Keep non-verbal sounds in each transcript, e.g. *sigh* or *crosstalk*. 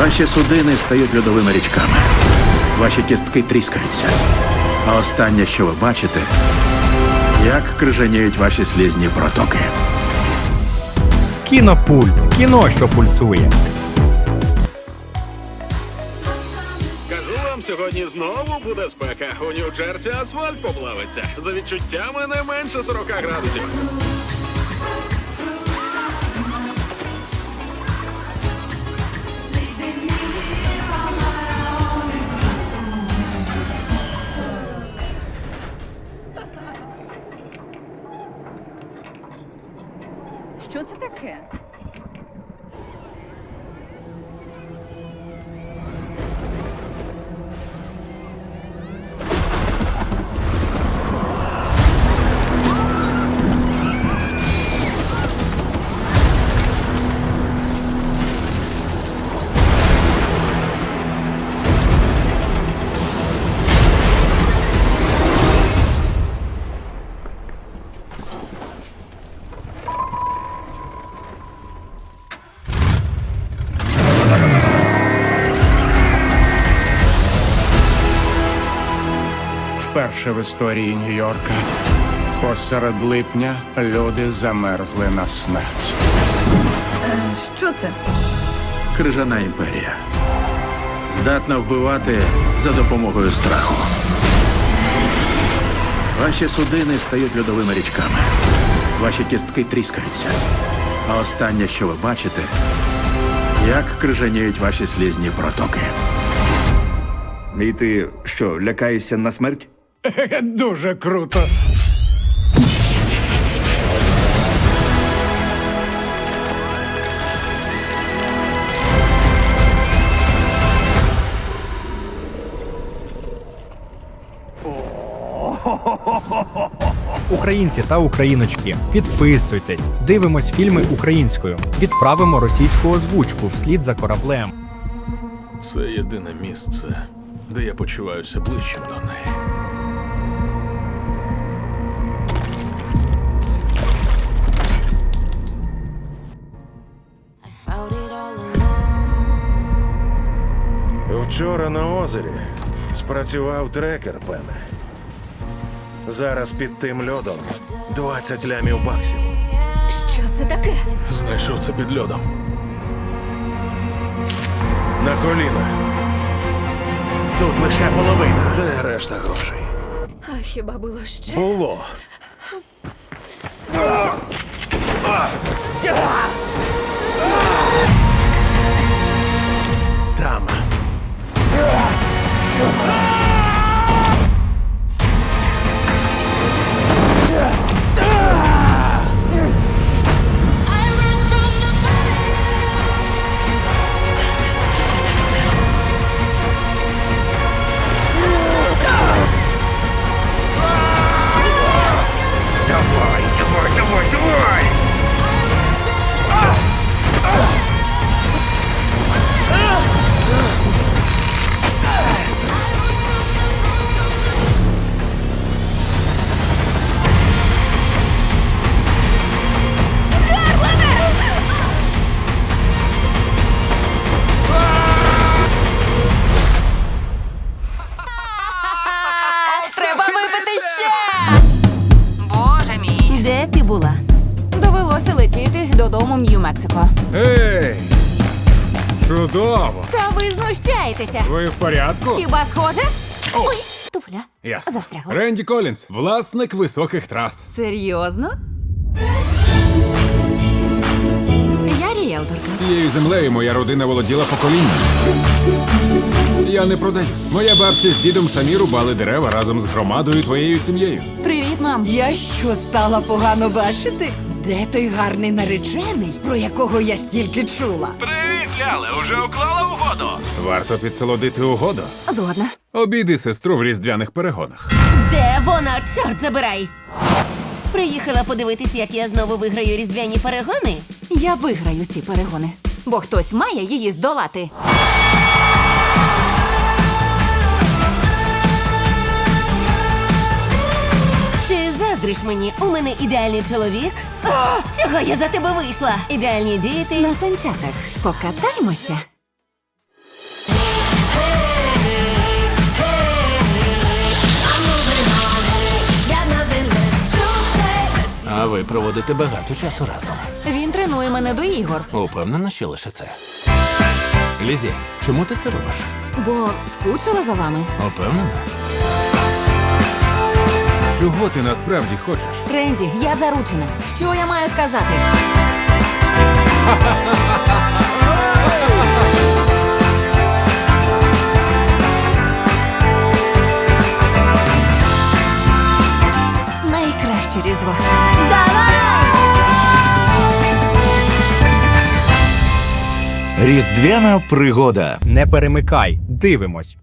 Ваші судини стають льодовими річками. Ваші кістки тріскаються. А останнє, що ви бачите, як крижаніють ваші слізні протоки. Кінопульс. Кіно, що пульсує. Скажу вам, сьогодні знову буде спека. У Нью-Джерсі асфальт поплавиться. За відчуттями не менше 40 градусів. Що це таке? Вперше в історії Нью-Йорка посеред липня люди замерзли на смерть. Що це? Крижана імперія. Здатна вбивати за допомогою страху. Ваші судини стають льодовими річками. Ваші кістки тріскаються. А останнє, що ви бачите, як крижаніють ваші слізні протоки. І ти що, лякаєшся на смерть? *laughs* Дуже круто. Українці та україночки, підписуйтесь, дивимось фільми українською, відправимо російську озвучку вслід за кораблем. Це єдине місце, де я почуваюся ближчим до неї. Вчора на озері спрацював трекер, пене. Зараз під тим льодом 20 лямів баксів. Що це таке? Знайшов це під льодом. На коліна. Тут лише половина. Де решта грошей? А хіба було ще? Було. Там. Oh! Додому в Нью-Мексико. Ей! Чудово! Та ви знущаєтеся. Ви в порядку? Хіба схоже? Ой, туфля. Ясно. Застрягла. Ренді Колінс, власник високих трас. Серйозно? Я ріелторка. Цією землею моя родина володіла поколінням. Я не продаю. Моя бабця з дідом самі рубали дерева разом з громадою твоєю сім'єю. Привіт, мам. Я що стала погано бачити? Де той гарний наречений, про якого я стільки чула? Привіт, Ляле! Уже уклала угоду. Варто підсолодити угоду. Згодна. Обійди сестру в різдвяних перегонах. Де вона? Чорт забирай! Приїхала подивитись, як я знову виграю різдвяні перегони. Я виграю ці перегони, бо хтось має її здолати. заздриш мені. У мене ідеальний чоловік. О, Чого я за тебе вийшла? Ідеальні діти на санчатах. Покатаємося. А ви проводите багато часу разом. Він тренує мене до ігор. Упевнена, що лише це. Лізі, чому ти це робиш? Бо скучила за вами. Упевнена? Чого ти насправді хочеш? Ренді, я заручена. Що я маю сказати? Найкраще різдво. Різдвяна пригода. Не перемикай, дивимось.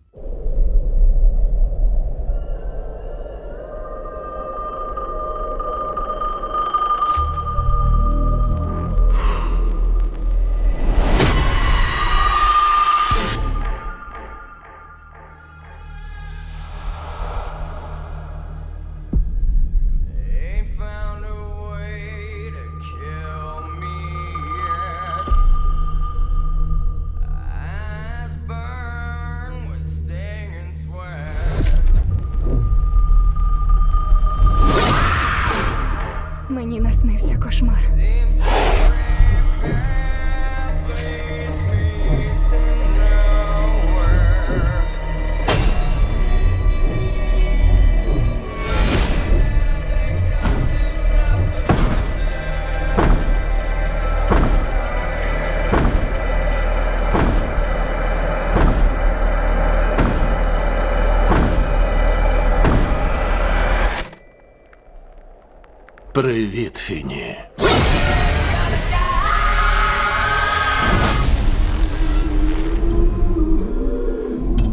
Привіт, Фіні.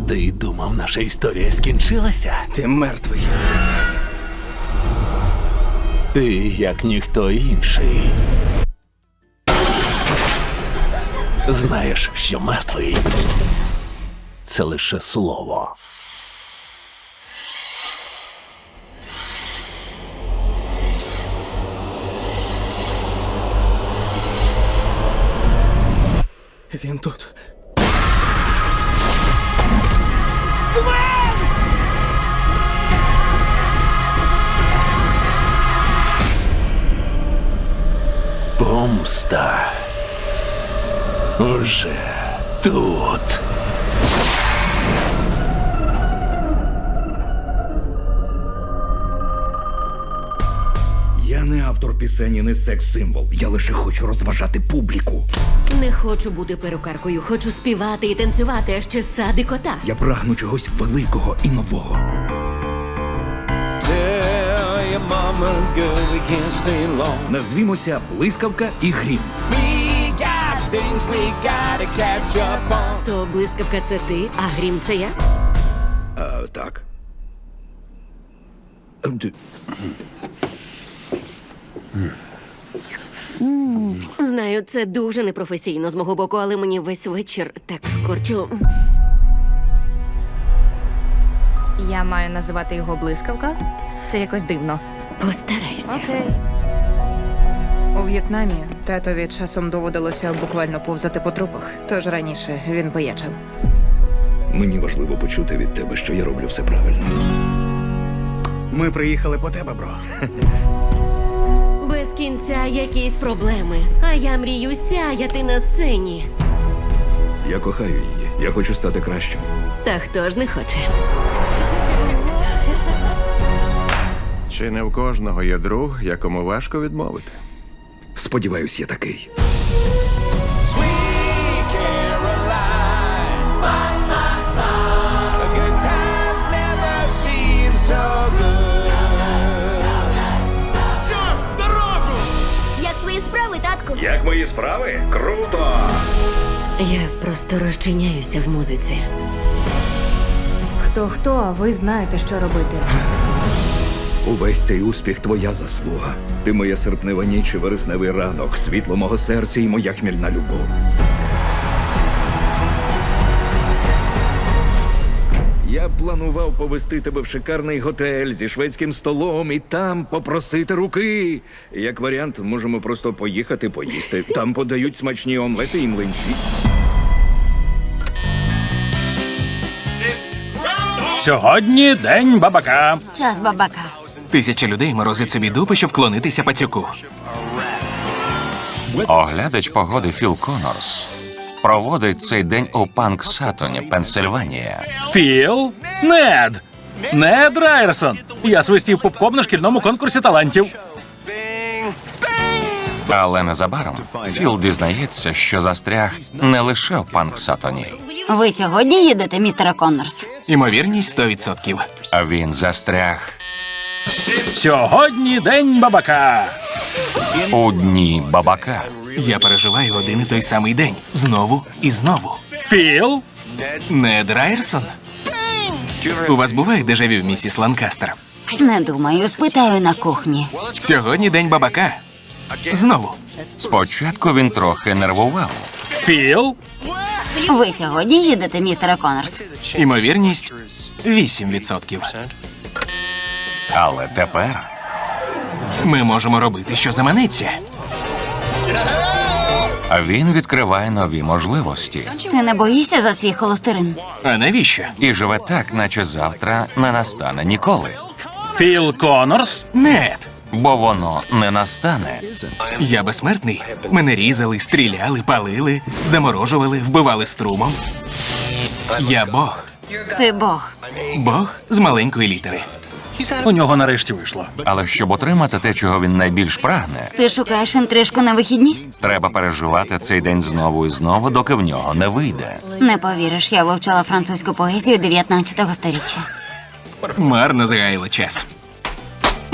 Ти думав, наша історія скінчилася? Ти мертвий. Ти як ніхто інший. Знаєш, що мертвий. Це лише слово. Він тут. Помста. Уже тут. Не автор пісені, не секс-символ. Я лише хочу розважати публіку. Не хочу бути перукаркою, хочу співати і танцювати, а ще сади кота. Я прагну чогось великого і нового. Назвімося блискавка і грім. То блискавка це ти, а грім це я. А, так. Знаю, це дуже непрофесійно з мого боку, але мені весь вечір так корчу. Я маю називати його блискавка. Це якось дивно. Постарайся. Окей. У В'єтнамі татові часом доводилося буквально повзати по трупах, тож раніше він поячив. Мені важливо почути від тебе, що я роблю все правильно. Ми приїхали по тебе, бро. Кінця якісь проблеми. А я мрію сяяти на сцені. Я кохаю її. Я хочу стати кращим. Та хто ж не хоче? Чи не в кожного є друг, якому важко відмовити? Сподіваюсь, я такий. Просто розчиняюся в музиці. Хто хто, а ви знаєте, що робити. Увесь цей успіх твоя заслуга. Ти моя серпнева ніч і вересневий ранок, світло мого серця і моя хмільна любов. Я планував повести тебе в шикарний готель зі шведським столом і там попросити руки. Як варіант, можемо просто поїхати поїсти. Там подають смачні омлети і млинці. Сьогодні день бабака. Час бабака. Тисяча людей морозить собі дупи, щоб вклонитися пацюку. Оглядач погоди Філ Коннорс проводить цей день у Панксатоні, Пенсильванія. Філ? Нед! Нед Райерсон! Я свистів пупком на шкільному конкурсі талантів. Але незабаром Філ дізнається, що застряг не лише в Панксатоні, Ви сьогодні їдете, містере Коннорс? Імовірність 100%. а він застряг Сьогодні день бабака. у дні бабака. Я переживаю один і той самий день. Знову і знову. Філ? Нед Райерсон? У вас буває дежавю, місіс Ланкастер? Не думаю, спитаю на кухні. Сьогодні день бабака. Знову. Спочатку він трохи нервував, Філ? Ви сьогодні їдете, містере Коннорс? Імовірність 8%. але тепер Ми можемо робити, що заманеться. він відкриває нові можливості Ти не боїшся за свій холостерин? А навіщо? і живе так, наче завтра не настане ніколи, Філ Коннорс? Нед! Бо воно не настане. Я безсмертний. Мене різали, стріляли, палили, заморожували, вбивали струмом. Я Бог. Ти Бог. Бог з маленької літери. У нього нарешті вийшло. Але щоб отримати те, чого він найбільш прагне, Ти шукаєш інтрижку на вихідні? треба переживати цей день знову і знову, доки в нього не вийде. Не повіриш, я вивчала французьку поезію 19 сторіччя. Марно згаяла час.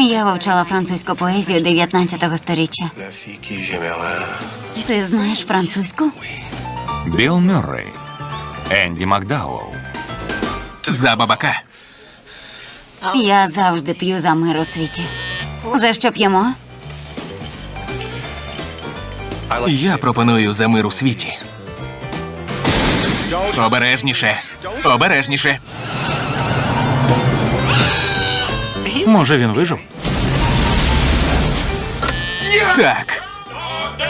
Я вивчала французьку поезію 19 сторіччя. Ти знаєш французьку? Білл Мюррей, Енді Макдауелл, За бабака. Я завжди п'ю за мир у світі. За що п'ємо? Я пропоную за мир у світі. Обережніше. Обережніше. Може, він вижив? Так.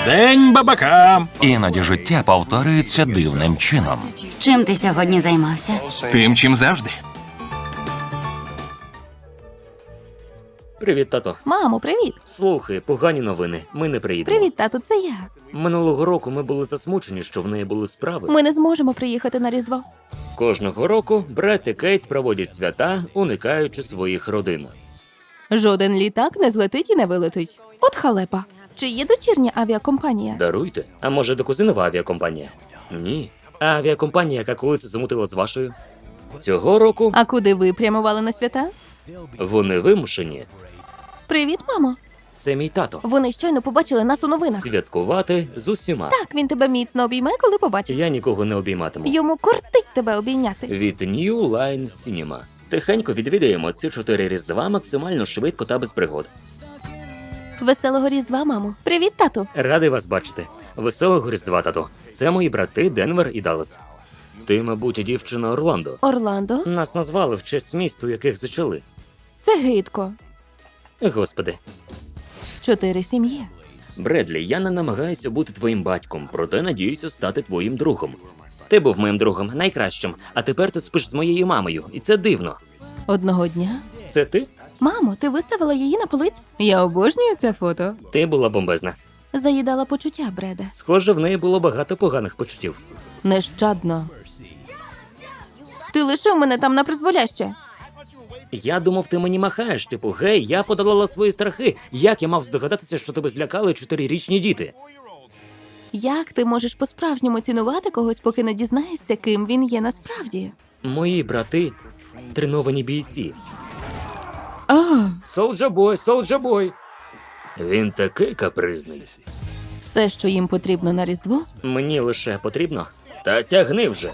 День бабака. Іноді життя повторюється дивним чином. Чим ти сьогодні займався? Тим, чим завжди. Привіт, тато. Мамо, привіт! Слухай, погані новини. Ми не приїдемо. Привіт, тату, це я. Минулого року ми були засмучені, що в неї були справи. Ми не зможемо приїхати на Різдво. Кожного року Бред і Кейт проводять свята, уникаючи своїх родин. Жоден літак не злетить і не вилетить. От халепа. Чи є дочірня авіакомпанія? Даруйте. А може, докузинова авіакомпанія? Ні. А авіакомпанія, яка колись замутила з вашою. Цього року А куди ви прямували на свята? вони вимушені. Привіт, мамо. Це мій тато. Вони щойно побачили нас у новинах. Святкувати з усіма. Так, він тебе міцно обійме, коли побачить. Я нікого не обійматиму. Йому кортить тебе обійняти. Від New Line Cinema. Тихенько відвідаємо ці чотири різдва максимально швидко та без пригод. Веселого Різдва, мамо. Привіт, тату. Радий вас бачити. Веселого Різдва, тато. Це мої брати Денвер і Даллас. Ти, мабуть, дівчина Орландо. Орландо. Нас назвали в честь міст, у яких зачали. Це гидко. Господи, Чотири сім'ї. Бредлі, я не намагаюся бути твоїм батьком, проте надіюся стати твоїм другом. Ти був моїм другом, найкращим, а тепер ти спиш з моєю мамою, і це дивно. Одного дня. Це ти? Мамо, ти виставила її на полицю? Я обожнюю це фото. Ти була бомбезна. Заїдала почуття, Бреде. Схоже, в неї було багато поганих почуттів. Нещадно. Ти лишив мене там на призволяще. Я думав, ти мені махаєш, типу, гей, я подолала свої страхи. Як я мав здогадатися, що тебе злякали чотирирічні діти? Як ти можеш по-справжньому цінувати когось, поки не дізнаєшся, ким він є насправді? Мої брати треновані бійці. А, Солджабой, солджабой. Він такий капризний. все, що їм потрібно на Різдво, Мені лише потрібно. Та тягни вже.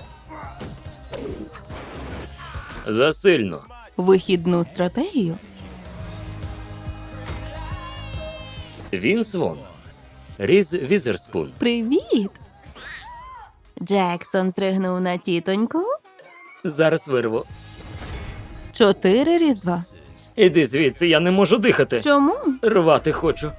Засильно. Вихідну стратегію. Він свон. Різ Візерспун. Привіт! Джексон зригнув на тітоньку. Зараз вирву. Чотири Різдва. Іди звідси, я не можу дихати. Чому? Рвати хочу.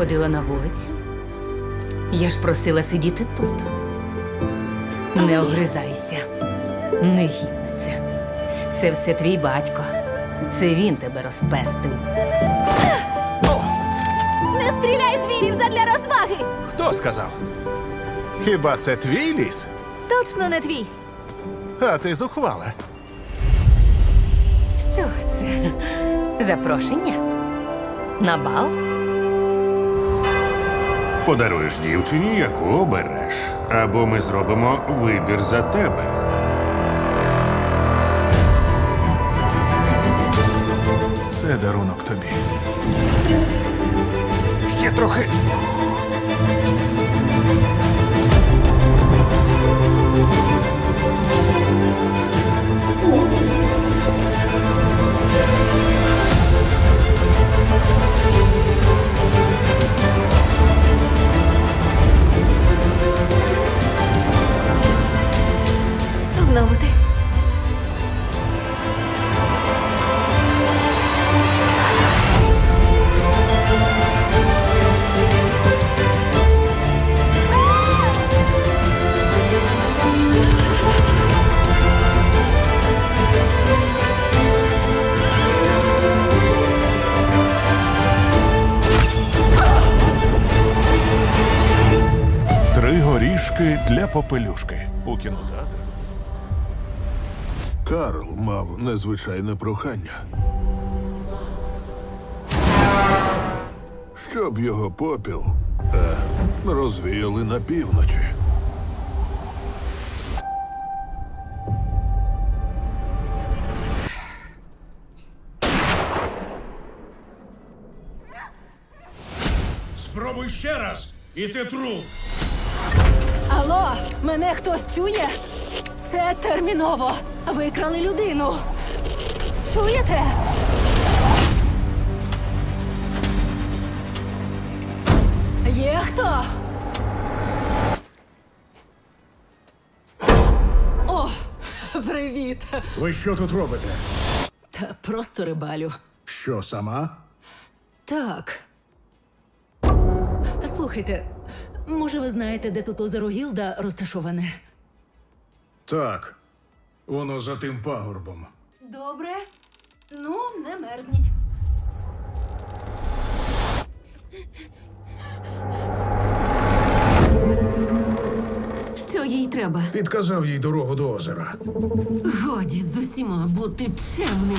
Ходила на вулицю? Я ж просила сидіти тут. Не огризайся, негідниця. Це все твій батько. Це він тебе розпестив. Не стріляй звірів задля розваги! Хто сказав? Хіба це твій ліс? Точно не твій. А ти зухвала. Що це? Запрошення? На бал? Подаруєш дівчині, яку обереш. Або ми зробимо вибір за тебе. Це дарунок тобі. Ще трохи. Попелюшки у кінотеатрах. Карл мав незвичайне прохання. Щоб його попіл е, розвіяли на півночі. Спробуй ще раз, і ти труп. Алло, мене хтось чує? Це терміново. Викрали людину. Чуєте? Є хто? О, привіт. Ви що тут робите? Та просто рибалю. Що сама? Так. Слухайте, може, ви знаєте, де тут озеро Гілда розташоване? Так. Воно за тим пагорбом. Добре. Ну, не мерзніть. Що їй треба? Підказав їй дорогу до озера. Годі з усіма бути чемним.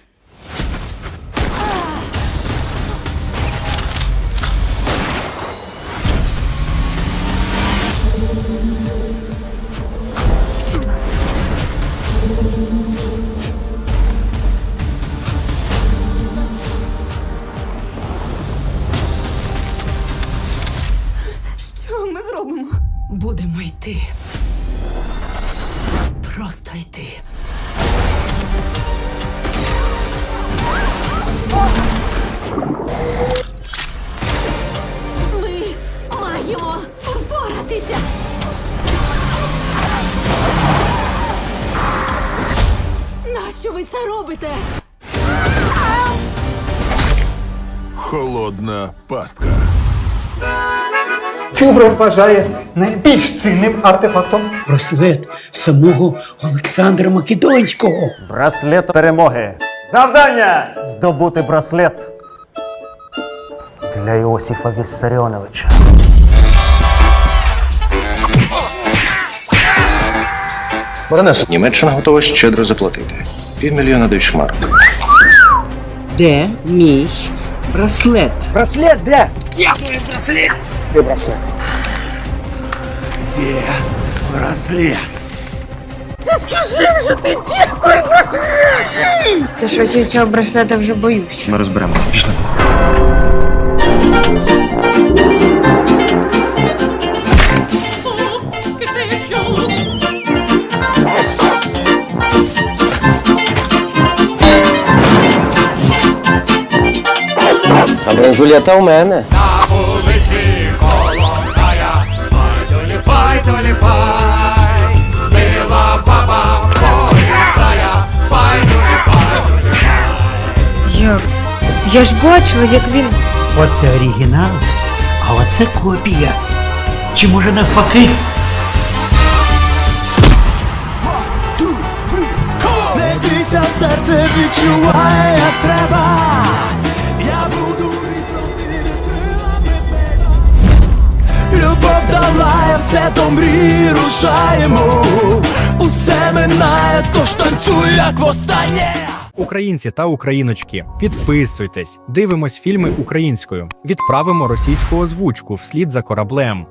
Холодна пастка. Фюрер вважає найбільш цінним артефактом браслет самого Олександра Македонського. Браслет перемоги. Завдання здобути браслет для Іосифа Віссаріоновича. Баронес, Німеччина готова щедро заплатити. Півмільйона дойчмарок. Де мій браслет? Браслет де? Де твій браслет? Де браслет? Де браслет? Ти скажи вже, ти де той браслет? Та щось я цього браслета вже боюсь. Ми розберемося. Пішли. А бронзулета у мене. На вулиці колонкая, пай доліпай пай мила баба поліцая, пай долі. Як? Я ж бачила, як він. Оце оригінал, а оце копія. Чи може навпаки? Серце відчуває як треба. Любов долає все до мрії рушаємо. Усе минає, тож танцюй, як востаннє. Українці та україночки, підписуйтесь, дивимось фільми українською, відправимо російську озвучку вслід за кораблем.